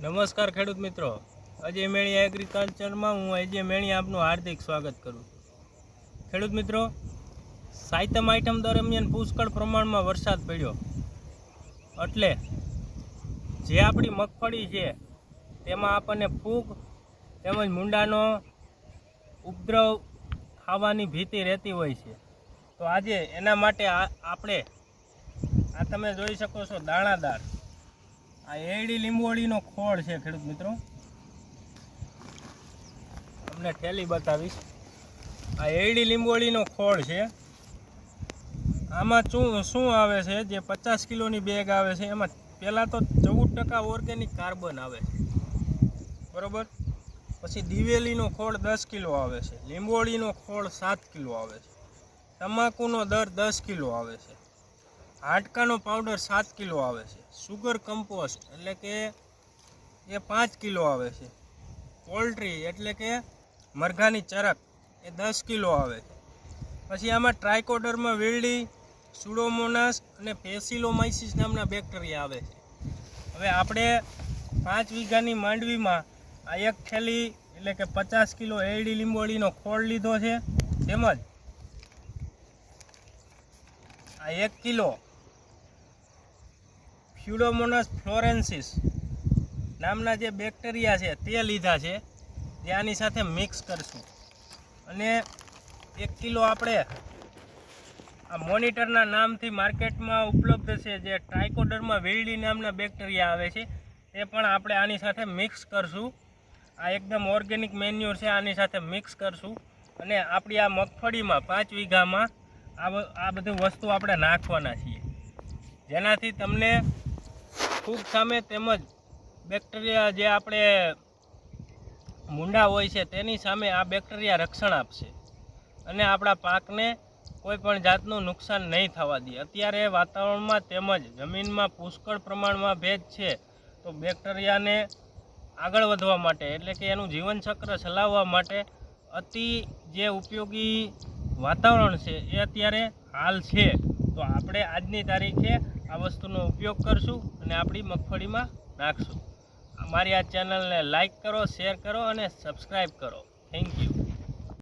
નમસ્કાર ખેડૂત મિત્રો. અજય મેણી એગ્રીકલ્ચરમાં હું અજય મેણી આપનું હાર્દિક સ્વાગત કરું ખેડૂત મિત્રો, સાયતમ આઇટમ દરમિયાન પુષ્કળ પ્રમાણમાં વરસાદ પડ્યો. એટલે જે આપણી મગફળી છે, તેમાં આપણને ફૂગ તેમજ મુંડાનો ઉપદ્રવ ખાવાની ભીતિ રહેતી હોય છે. તો આજે એના માટે આપણે આ તમે જોઈ શકો છો દાણાદાર. આ એરડી લીંબોળીનો ખોળ છે ખેડૂત મિત્રો. તમને ઠેલી બતાવીશ. આ એરડી લીંબોળીનો ખોળ છે. આમાં શું શું આવે છે? જે પચાસ કિલોની બેગ આવે છે, એમાં પહેલાં તો ચૌદ ટકા ઓર્ગેનિક કાર્બન આવે છે. બરોબર? પછી દિવેલીનો ખોળ દસ કિલો આવે છે. લીંબોળીનો ખોળ સાત કિલો આવે છે. તમાકુનો દર દસ કિલો આવે છે. હાડકાનો પાવડર સાત કિલો આવે છે. સુગર કમ્પોસ્ટ એટલે કે એ પાંચ કિલો આવે છે. પોલ્ટ્રી એટલે કે મરઘાની ચરક એ દસ કિલો આવે છે. પછી આમાં ટ્રાયકોડરમાં વીરડી સુડોમોનાસ અને પેસિલોમાઇસિસ નામના બેક્ટેરિયા આવે છે. હવે આપણે પાંચ વીઘાની માંડવીમાં આ એક થેલી એટલે કે પચાસ કિલો એરડી લીંબોળીનો ખોળ લીધો છે. તેમજ આ એક કિલો ફ્યુડોમોનસ ફ્લોરેન્સિસ નામના જે બેક્ટેરિયા છે, તે લીધા છે. જે આની સાથે મિક્સ કરશું. અને એક કિલો આપણે આ મોનિટરના નામથી માર્કેટમાં ઉપલબ્ધ છે, જે ટ્રાઇકોડરમાં વેલડી નામના બેક્ટેરિયા આવે છે, તે પણ આપણે આની સાથે મિક્સ કરશું. આ એકદમ ઓર્ગેનિક મેન્યુર છે, આની સાથે મિક્સ કરશું. અને આપણી આ મગફળીમાં, પાંચ વીઘામાં આ બધું વસ્તુ આપણે નાખવાના છીએ. જેનાથી તમને ફૂગ સામે તેમજ બેક્ટેરિયા જે આપણે મૂંડા હોય છે, તેની સામે આ બેક્ટેરિયા રક્ષણ આપશે. અને આપણા પાકને કોઈ પણ જાતનું નુકસાન નહીં થવા દે. અત્યારે વાતાવરણમાં તેમજ જમીનમાં પુષ્કળ પ્રમાણમાં ભેજ છે, તો બેક્ટેરિયાને આગળ વધવા માટે, એટલે કે એનું જીવનચક્ર ચલાવવા માટે અતિ જે ઉપયોગી વાતાવરણ છે, એ અત્યારે હાલ છે. તો આપણે આજની તારીખે આ વસ્તુનો ઉપયોગ કરશું અને આપણી મગફળીમાં નાખશું. અમારી આ ચેનલને લાઈક કરો, શેર કરો અને સબસ્ક્રાઈબ કરો. Thank you.